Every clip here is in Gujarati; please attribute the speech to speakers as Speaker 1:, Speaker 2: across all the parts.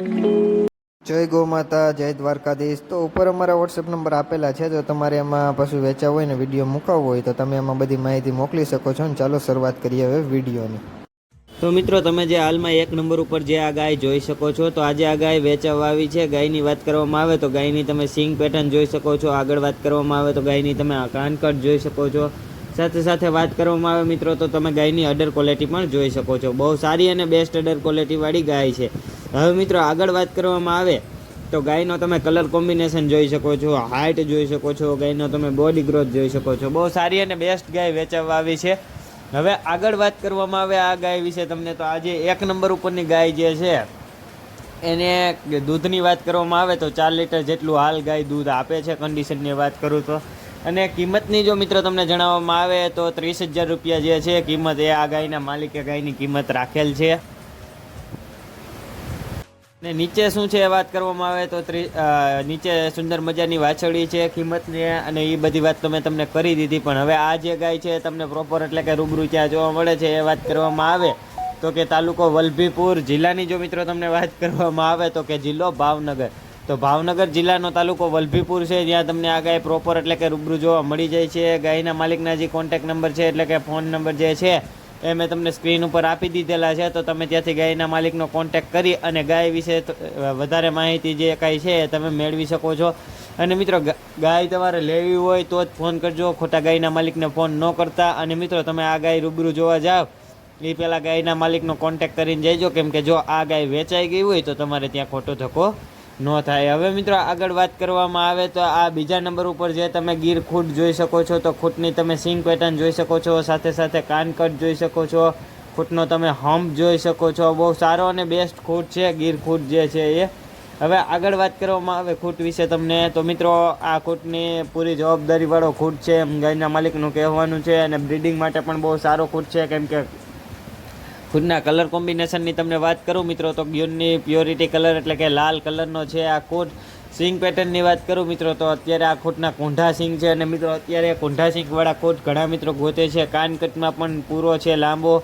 Speaker 1: જય ગૌ માતા, જય દ્વારકાધીશ. તો ઉપર અમારા વોટ્સએપ નંબર આપેલા છે. જો તમારે એમાં પશુ વેચાવ હોય ને, વીડિયો મુકાવવો હોય, તો તમે એમાં બધી માહિતી મોકલી શકો છો. ને ચાલો શરૂઆત કરીએ હવે વિડીયોની.
Speaker 2: તો મિત્રો, તમે જે હાલમાં એક નંબર ઉપર જે આ ગાય જોઈ શકો છો, તો આજે આ ગાય વેચાવા આવી છે. ગાયની વાત કરવામાં આવે તો ગાયની તમે સિંગ પેટર્ન જોઈ શકો છો. આગળ વાત કરવામાં આવે તો ગાયની તમે કાનકટ જોઈ શકો છો. સાથે સાથે વાત કરવામાં આવે મિત્રો, તો તમે ગાયની અડર ક્વોલિટી પણ જોઈ શકો છો. બહુ સારી અને બેસ્ટ અડર ક્વોલિટીવાળી ગાય છે. હવે મિત્રો આગળ વાત કરવામાં આવે, તો ગાયનો તમે કલર કોમ્બિનેશન જોઈ શકો છો હાઇટ જોઈ શકો છો, ગાયનો તમે બોડી ગ્રોથ જોઈ શકો છો. બહુ સારી અને બેસ્ટ ગાય વેચાવવા આવી છે. હવે આગળ વાત કરવામાં આવે આ ગાય વિશે તમને, તો આજે એક નંબર ઉપરની ગાય જે છે, એને દૂધની વાત કરવામાં આવે, તો ચાર લીટર જેટલું હાલ ગાય દૂધ આપે છે કન્ડિશનની વાત કરું તો. અને કિંમતની જો મિત્રો તમને જણાવવામાં આવે, તો ત્રીસ હજાર રૂપિયા જે છે, કિંમત એ આ ગાયના માલિકે ગાયની કિંમત રાખેલ છે. ને નીચે શું છે એ વાત કરવામાં આવે તો ત્રી નીચે સુંદર મજાની વાછડી છે કિંમતની અને એ બધી વાત તો મેં તમને કરી દીધી, પણ હવે આ જે ગાય છે તમને પ્રોપર એટલે કે રૂબરૂ ત્યાં જોવા મળે છે એ વાત કરવામાં આવે તો કે તાલુકો વલભીપુર જિલ્લાની જો મિત્રો તમને વાત કરવામાં આવે તો કે જિલ્લો ભાવનગર. તો ભાવનગર જિલ્લાનો તાલુકો વલભીપુર છે, જ્યાં તમને આ ગાય પ્રોપર એટલે કે રૂબરૂ જોવા મળી જાય છે. ગાયના માલિકના જે કોન્ટેક નંબર છે, એટલે કે ફોન નંબર જે છે એ મેં તમને સ્ક્રીન ઉપર આપી દીધેલા છે, તો તમે ત્યાંથી ગાયના માલિકનો કોન્ટેક કરી અને ગાય વિશે વધારે માહિતી જે કાંઈ છે એ તમે મેળવી શકો છો. અને મિત્રો ગાય તમારે લેવી હોય તો જ ફોન કરજો, ખોટા ગાયના માલિકને ફોન ન કરતા. અને મિત્રો, તમે આ ગાય રૂબરૂ જોવા જાઓ એ પહેલાં ગાયના માલિકનો કોન્ટેક કરીને જઈજો, કેમ કે જો આ ગાય વેચાઈ ગઈ હોય તો તમારે ત્યાં ખોટો ધક્કો ન થાય. હવે મિત્રો આગળ વાત કરવામાં આવે તો આ બીજા નંબર ઉપર જે તમે ગીર ખૂટ જોઈ શકો છો, તો ખૂટની તમે સિંગ પેટર્ન જોઈ શકો છો, સાથે સાથે કાનકટ જોઈ શકો છો. ખૂટનો તમે હમ્પ જોઈ શકો છો. બહુ સારો અને બેસ્ટ ખૂટ છે, ગીર ખૂટ જે છે એ. હવે આગળ વાત કરવામાં આવે ખૂટ વિશે તમને. તો મિત્રો, આ ખૂટની પૂરી જવાબદારીવાળો ખૂટ છે. એમ ગાયના માલિકનું કહેવાનું છે અને બ્રીડિંગ માટે પણ બહુ સારો ખૂટ છે. કેમ કે ખુદના કલર કોમ્બિનેશનની તમને વાત કરું મિત્રો, તો ગ્યુનની પ્યોરિટી કલર એટલે કે લાલ કલરનો છે આ કોટ. સિંગ પેટર્નની વાત કરું મિત્રો, તો અત્યારે આ કોટના કોંઢા સિંગ છે અને મિત્રો અત્યારે કોંઢા સિંગવાળા કોટ ઘણા મિત્રો ગોતે છે. કાનકટમાં પણ પૂરો છે, લાંબો.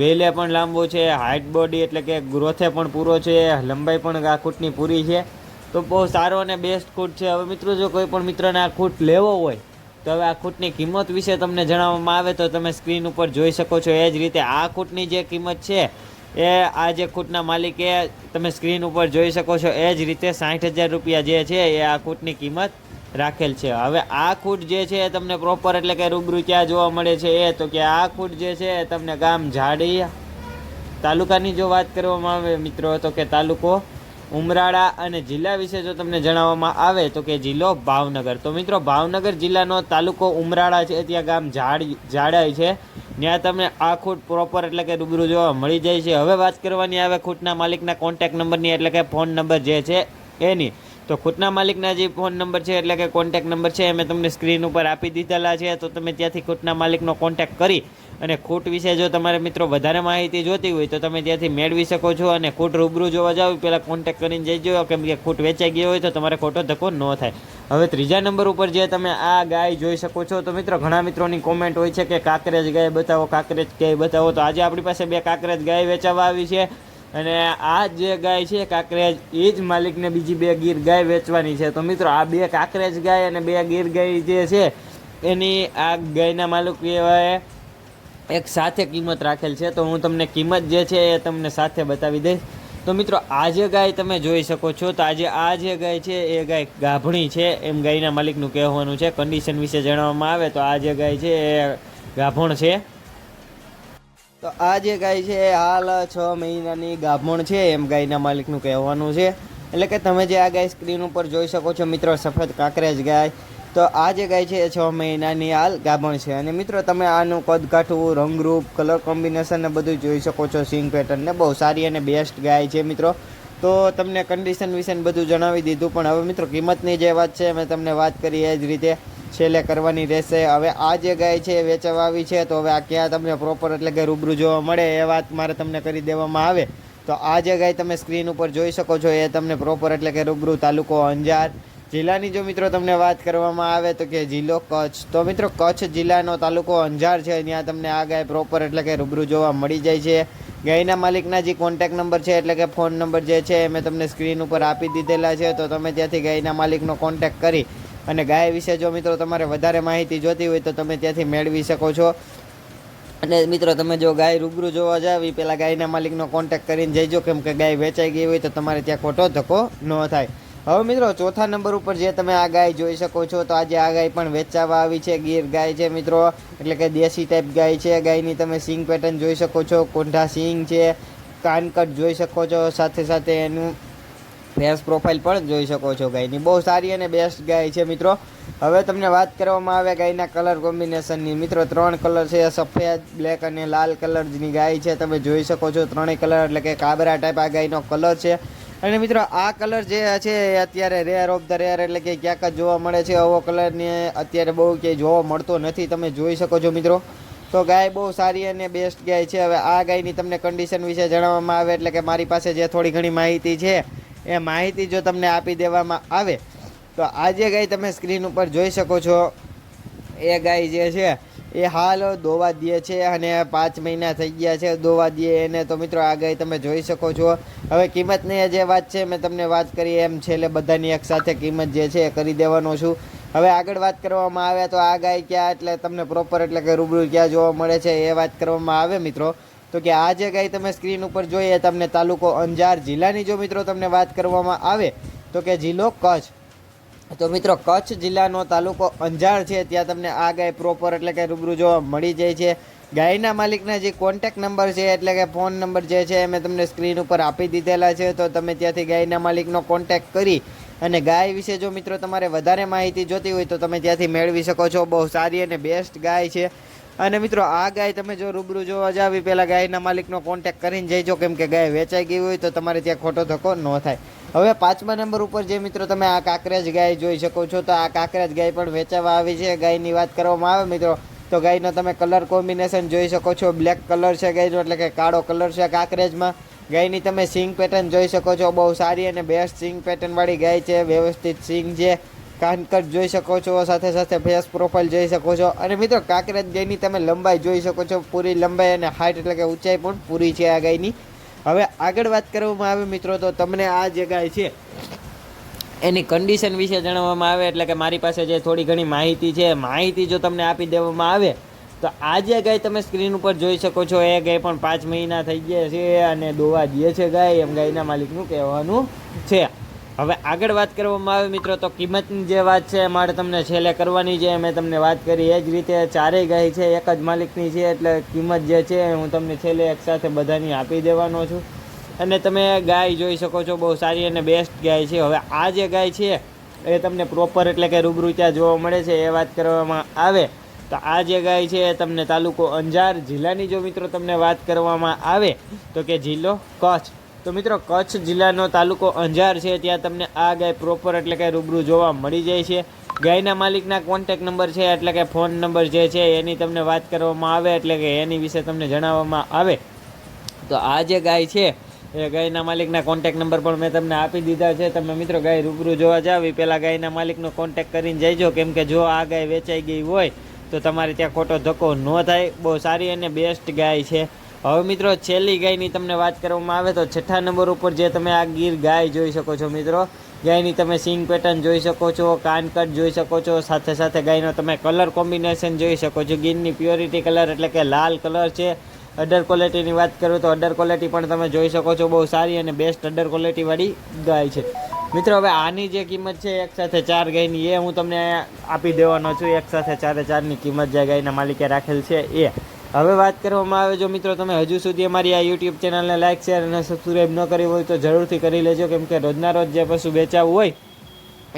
Speaker 2: વેલે પણ લાંબો છે હાઇટ બોડી એટલે કે ગ્રોથે પણ પૂરો છે, લંબાઈ પણ આ કૂટની પૂરી છે. તો બહુ સારો અને બેસ્ટ કૂટ છે. હવે મિત્રો જો કોઈ પણ મિત્રને આ ખૂટ લેવો હોય તો હવે આ ખૂટની કિંમત વિશે તમને જણાવવામાં આવે તો તમે સ્ક્રીન ઉપર જોઈ શકો છો. એ જ રીતે આ ખૂટની જે કિંમત છે, એ આ જે ખૂટના માલિકે તમે સ્ક્રીન ઉપર જોઈ શકો છો. એ જ રીતે સાઠ હજાર રૂપિયા જે છે, એ આ ખૂટની કિંમત રાખેલ છે. હવે આ ખૂટ જે છે, એ તમને પ્રોપર એટલે કે રૂબરૂ ક્યાં જોવા મળે છે એ તો કે આ ખૂટ જે છે, એ તમને ગામ ઝાડી તાલુકાની જો વાત કરવામાં આવે મિત્રો, તો કે તાલુકો ઉમરાળા અને જિલ્લા વિશે જો તમને જણાવવામાં આવે તો કે જિલ્લો ભાવનગર. તો મિત્રો, ભાવનગર જિલ્લાનો તાલુકો ઉમરાળા છે, ત્યાં ગામ ઝાડ, ઝાડાય છે. ત્યાં તમને આ ખૂટ પ્રોપર એટલે કે રૂબરૂ જોવા મળી જાય છે. હવે વાત કરવાની આવે ખૂટના માલિકના કોન્ટેક નંબરની એટલે કે ફોન નંબર જે છે, એની. તો ખૂટના માલિકના જે ફોન નંબર છે એટલે કે કોન્ટેક નંબર છે એ તમને સ્ક્રીન ઉપર આપી દીધેલા છે, તો તમે ત્યાંથી ખૂટના માલિકનો કોન્ટેક કરી અને ખૂટ વિશે જો તમારે મિત્રો વધારે માહિતી જોતી હોય તો તમે ત્યાંથી મેળવી શકો છો અને ખૂટ રૂબરૂ જોવા જાવ. પહેલાં કોન્ટેક કરીને જઈજો કેમ કે ખૂટ વેચાઈ ગયો હોય તો તમારે ખોટો ધક્કો ન થાય. હવે ત્રીજા નંબર ઉપર જે તમે આ ગાય જોઈ શકો છો, તો મિત્રો ઘણા મિત્રોની કોમેન્ટ હોય છે કે કાંકરેજ ગાય બતાવો, કાંકરેજ ગાય બતાવો. તો આજે આપણી પાસે બે કાંકરેજ ગાય વેચાવા આવી છે. અને આ જે ગાય છે કાંકરેજ, એ જ માલિકને બીજી બે ગીર ગાય વેચવાની છે. તો મિત્રો, આ બે કાંકરેજ ગાય અને બે ગીર ગાય જે છે, એની આ ગાયના માલિક માલિકે એક સાથે કિંમત રાખેલ છે. તો હું તમને કિંમત જે છે એ તમને સાથે બતાવી દઈશ. તો મિત્રો, આ જે ગાય તમે જોઈ શકો છો, તો આજે આ જે ગાય છે, એ ગાય ગાભણી છે એમ ગાયના માલિકનું કહેવાનું છે. કન્ડિશન વિશે જણાવવામાં આવે તો આ જે ગાય છે, એ ગાભણ છે. તો આ જે ગાય છે હાલ છ મહિનાની ગાભણ છે, એમ ગાયના માલિકનું કહેવાનું છે. એટલે કે તમે જે આ ગાય સ્ક્રીન ઉપર જોઈ શકો છો, મિત્રો, સફેદ કાંકરેજ ગાય. તો આ જે ગાય છે એ છ મહિનાની હાલ ગાભણ છે. અને મિત્રો, તમે આનું કદ કાઠવું રંગરૂપ કલર કોમ્બિનેશન ને બધું જોઈ શકો છો સિંગ પેટર્ન ને. બહુ સારી અને બેસ્ટ ગાય છે, મિત્રો. તો તમને કન્ડિશન વિશે બધું જણાવી દીધું. પણ હવે, મિત્રો, કિંમતની જે વાત છે, મેં તમને વાત કરી એ જ રીતે છેલ્લે કરવાની રહેશે. હવે આ જે ગાય છે એ વેચવા આવી છે, તો હવે આ ક્યાં તમને પ્રોપર એટલે કે રૂબરૂ જોવા મળે એ વાત મારે તમને કરી દેવામાં આવે. તો આ જે ગાય તમે સ્ક્રીન ઉપર જોઈ શકો છો, એ તમને પ્રોપર એટલે કે રૂબરૂ તાલુકો અંજાર જિલ્લાની જો મિત્રો તમને વાત કરવામાં આવે તો કે જિલ્લો કચ્છ. તો મિત્રો કચ્છ જિલ્લાનો તાલુકો અંજાર છે, ત્યાં તમને આ ગાય પ્રોપર એટલે કે રૂબરૂ જોવા મળી જાય છે. ગાયના માલિકના જે કોન્ટેક નંબર છે એટલે કે ફોન નંબર જે છે એ મેં તમને સ્ક્રીન ઉપર આપી દીધેલા છે, તો તમે ત્યાંથી ગાયના માલિકનો કોન્ટેક કરી અને ગાય વિશે જો મિત્રો તમારે વધારે માહિતી જોતી હોય તો તમે ત્યાંથી મેળવી શકો છો. અને મિત્રો તમે જો ગાય રૂબરૂ જોવા જાવ એ પહેલાં ગાયના માલિકનો કોન્ટેક કરીને જઈજો, કેમ કે ગાય વેચાઈ ગઈ હોય તો તમારે ત્યાં ખોટો ધક્કો ન થાય. હવે મિત્રો ચોથા નંબર ઉપર જે તમે આ ગાય જોઈ શકો છો, તો આજે આ ગાય પણ વેચાવા આવી છે, ગીર ગાય છે મિત્રો. એટલે કે દેશી ટાઈપ ગાય છે. ગાયની તમે સિંગ પેટર્ન જોઈ શકો છો, કોંઢા સિંગ છે, કાનકટ જોઈ શકો છો, સાથે સાથે એનું ફેસ પ્રોફાઇલ પણ જોઈ શકો છો ગાયની. બહુ સારી અને બેસ્ટ ગાય છે મિત્રો. હવે તમને વાત કરવામાં આવે ગાયના કલર કોમ્બિનેશનની મિત્રો, ત્રણ કલર છે. સફેદ બ્લેક અને લાલ કલરની ગાય છે. તમે જોઈ શકો છો ત્રણેય કલર એટલે કે કાબરા ટાઈપ આ ગાયનો કલર છે. અને મિત્રો, આ કલર જે છે એ અત્યારે રેર ઓફ ધ રેર એટલે કે ક્યાંક જ જોવા મળે છે. આવો કલરને અત્યારે બહુ ક્યાંય જોવા મળતો નથી. તમે જોઈ શકો છો મિત્રો. તો ગાય બહુ સારી અને બેસ્ટ ગાય છે. હવે આ ગાયની તમને કન્ડિશન વિશે જણાવવામાં આવે એટલે કે મારી પાસે જે થોડી ઘણી માહિતી છે એ માહિતી જો તમને આપી દેવામાં આવે, તો આ જે ગાય તમે સ્ક્રીન ઉપર જોઈ શકો છો. એ ગાય જે છે, એ હાલ દોવા દે છે અને પાંચ મહિના થઈ ગયા છે દોવા દે એને. તો મિત્રો, આ ગાય તમે જોઈ શકો છો. હવે કિંમતની જે વાત છે, મેં તમને વાત કરી એમ છેલ્લે બધાની એક સાથે કિંમત જે છે એ કરી દેવાનો છું. હવે આગળ વાત કરવામાં આવે તો આ ગાય ક્યાં? એટલે તમને પ્રોપર એટલે કે રૂબરૂ ક્યાં જોવા મળે છે એ વાત કરવામાં આવે મિત્રો. તો કે આ જે ગાય તમે સ્ક્રીન ઉપર જોઈએ તમને તાલુકો અંજાર જિલ્લાની જો મિત્રો તમને વાત કરવામાં આવે, તો કે જિલ્લો કચ્છ. તો મિત્રો કચ્છ જિલ્લાનો તાલુકો અંજાર છે, ત્યાં તમને આ ગાય પ્રોપર એટલે કે રૂબરૂ જોવા મળી જાય છે. ગાયના માલિકના જે કોન્ટેક નંબર છે, એટલે કે ફોન નંબર જે છે મેં તમને સ્ક્રીન ઉપર આપી દીધેલા છે, તો તમે ત્યાંથી ગાયના માલિકનો કોન્ટેક કરી અને ગાય વિશે જો મિત્રો તમારે વધારે માહિતી જોતી હોય, તો તમે ત્યાંથી મેળવી શકો છો. બહુ સારી અને બેસ્ટ ગાય છે. અને મિત્રો, આ ગાય તમે જો રૂબરૂ જોવા જાવ પહેલાં ગાયના માલિકનો કોન્ટેક કરીને જઈજો. કેમ કે ગાય વેચાઈ ગઈ હોય તો તમારે ત્યાં ખોટો ધક્કો ન થાય. હવે પાંચમા નંબર ઉપર જે મિત્રો તમે આ કાંકરેજ ગાય જોઈ શકો છો, તો આ કાંકરેજ ગાય પણ વેચાવા આવી છે. ગાયની વાત કરવામાં આવે મિત્રો, તો ગાયનો તમે કલર કોમ્બિનેશન જોઈ શકો છો. બ્લેક કલર છે ગાયનો, એટલે કે કાળો કલર છે કાંકરેજમાં. ગાયની તમે સિંગ પેટર્ન જોઈ શકો છો. બહુ સારી અને બેસ્ટ સિંગ પેટર્નવાળી ગાય છે. વ્યવસ્થિત સિંગ છે. કાનકટ જોઈ શકો છો, સાથે સાથે ફેસ પ્રોફાઇલ જોઈ શકો છો. અને મિત્રો, કાંકરેજ ગાયની તમે લંબાઈ જોઈ શકો છો. પૂરી લંબાઈ અને હાઇટ એટલે કે ઊંચાઈ પણ પૂરી છે આ ગાયની. હવે આગળ વાત કરવામાં આવે મિત્રો, તો તમને આ જે ગાય છે, એની કન્ડિશન વિશે જણાવવામાં આવે, એટલે કે મારી પાસે જે થોડી ઘણી માહિતી છે, માહિતી જો તમને આપી દેવામાં આવે, તો આ જે ગાય તમે સ્ક્રીન ઉપર જોઈ શકો છો, એ ગાય પણ પાંચ મહિના થઈ ગયા છે અને દોવા દે છે ગાય, એમ ગાયના માલિકનું કહેવાનું છે. હવે આગળ વાત કરવામાં આવે મિત્રો, તો કિંમતની જે વાત છે મારે તમને છેલ્લે કરવાની છે. મેં તમને વાત કરી એ જ રીતે ચારેય ગાય છે, એક જ માલિકની છે, એટલે કિંમત જે છે હું તમને છેલ્લે એક સાથે બધાની આપી દેવાનો છું. અને તમે ગાય જોઈ શકો છો, બહુ સારી અને બેસ્ટ ગાય છે. હવે આ જે ગાય છે, એ તમને પ્રોપર એટલે કે રૂબરૂ ત્યાં જોવા મળે છે, એ વાત કરવામાં આવે. તો આ જે ગાય છે, એ તમને તાલુકો અંજાર જિલ્લાની જો મિત્રો તમને વાત કરવામાં આવે, તો કે જિલ્લો કચ્છ. તો મિત્રો, કચ્છ જિલ્લાનો તાલુકો અંજાર છે. ત્યાં તમને આ ગાય પ્રોપર એટલે કે રૂબરૂ જોવા મળી જાય છે. ગાયના માલિકના કોન્ટેક નંબર છે, એટલે કે ફોન નંબર જે છે, એની તમને વાત કરવામાં આવે, એટલે કે એની વિશે તમને જણાવવામાં આવે. તો આ જે ગાય છે, એ ગાયના માલિકના કોન્ટેક નંબર પણ મેં તમને આપી દીધા છે. તમે મિત્રો ગાય રૂબરૂ જોવા જાવ પહેલાં ગાયના માલિકનો કોન્ટેક કરીને જઈજો. કેમ કે જો આ ગાય વેચાઈ ગઈ હોય, તો તમારે ત્યાં ખોટો ધક્કો ન થાય. બહુ સારી અને બેસ્ટ ગાય છે. હવે મિત્રો, છેલ્લી ગાયની તમને વાત કરવામાં આવે તો છઠ્ઠા નંબર ઉપર જે તમે આ ગીર ગાય જોઈ શકો છો મિત્રો. ગાયની તમે સિંગ પેટર્ન જોઈ શકો છો કાનકટ જોઈ શકો છો, સાથે સાથે ગાયનો તમે કલર કોમ્બિનેશન જોઈ શકો છો. ગીરની પ્યોરિટી કલર એટલે કે લાલ કલર છે. અડર ક્વોલિટીની વાત કરું તો અડર ક્વોલિટી પણ તમે જોઈ શકો છો. બહુ સારી અને બેસ્ટ અડર ક્વોલિટીવાળી ગાય છે. મિત્રો, હવે આની જે કિંમત છે એક સાથે ચાર ગાયની, એ હું તમને આપી દેવાનો છું. એક સાથે ચારે ચારની કિંમત જે ગાયના માલિકે રાખેલ છે એ હવે વાત કરવામાં આવે, જો મિત્રો તમે હજુ સુધી અમારી આ યુટ્યુબ ચેનલને લાઇક શેર અને સબસ્ક્રાઈબ ન કરી હોય તો જરૂરથી કરી લેજો, કેમ કે રોજના રોજ જે પશુ વેચાવું હોય,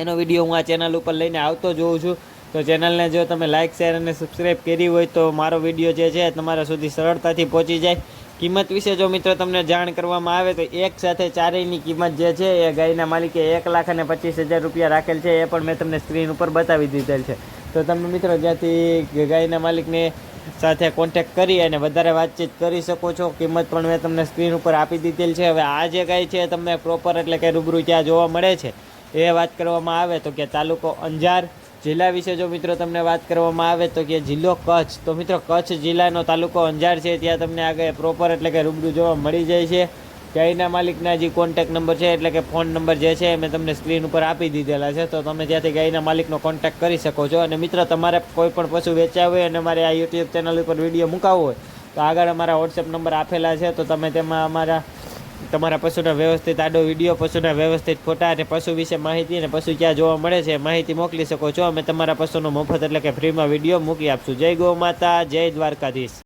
Speaker 2: એનો વીડિયો હું આ ચેનલ ઉપર લઈને આવતો જોઉં છું. તો ચેનલને જો તમે લાઇક શેર અને સબસ્ક્રાઈબ કરી હોય તો મારો વીડિયો જે છે તમારા સુધી સરળતાથી પહોંચી જાય. કિંમત વિશે જો મિત્રો તમને જાણ કરવામાં આવે તો એક સાથે ચારેયની કિંમત જે છે એ ગાયના માલિકે એક લાખ અને પચીસ હજાર રૂપિયા રાખેલ છે, એ પણ મેં તમને સ્ક્રીન ઉપર બતાવી દીધેલ છે. તો તમે મિત્રો જ્યાંથી ગાયના માલિકને સાથે કોન્ટેક કરી અને વધારે વાતચીત કરી શકો છો. કિંમત પણ મેં તમને સ્ક્રીન ઉપર આપી દીધેલ છે. હવે આ જે કાંઈ છે તમને પ્રોપર એટલે કે રૂબરૂ ત્યાં જોવા મળે છે, એ વાત કરવામાં આવે તો કે તાલુકો અંજાર જિલ્લા વિશે જો મિત્રો તમને વાત કરવામાં આવે તો કે જિલ્લો કચ્છ. તો મિત્રો કચ્છ જિલ્લાનો તાલુકો અંજાર છે. ત્યાં તમને આગળ પ્રોપર એટલે કે રૂબરૂ જોવા મળી જાય છે. ગાયના માલિકના જે કોન્ટેક નંબર છે, એટલે કે ફોન નંબર જે છે મેં તમને સ્ક્રીન ઉપર આપી દીધેલા છે. તો તમે ત્યાંથી ગાયના માલિકનો કોન્ટેક કરી શકો છો. અને મિત્ર, તમારે કોઈ પણ પશુ વેચાવ હોય અને મારે આ યુટ્યુબ ચેનલ ઉપર વીડિયો મુકાવવો હોય, તો આગળ અમારા વોટ્સએપ નંબર આપેલા છે. તો તમે તેમાં અમારા, તમારા પશુના વ્યવસ્થિત આડો વીડિયો પશુના વ્યવસ્થિત ફોટા અને પશુ વિશે માહિતી અને પશુ ક્યાં જોવા મળે છે માહિતી મોકલી શકો છો. અમે તમારા પશુનો મફત એટલે કે ફ્રીમાં વીડિયો મૂકી આપશું. જય ગો માતા, જય દ્વારકાધીશ.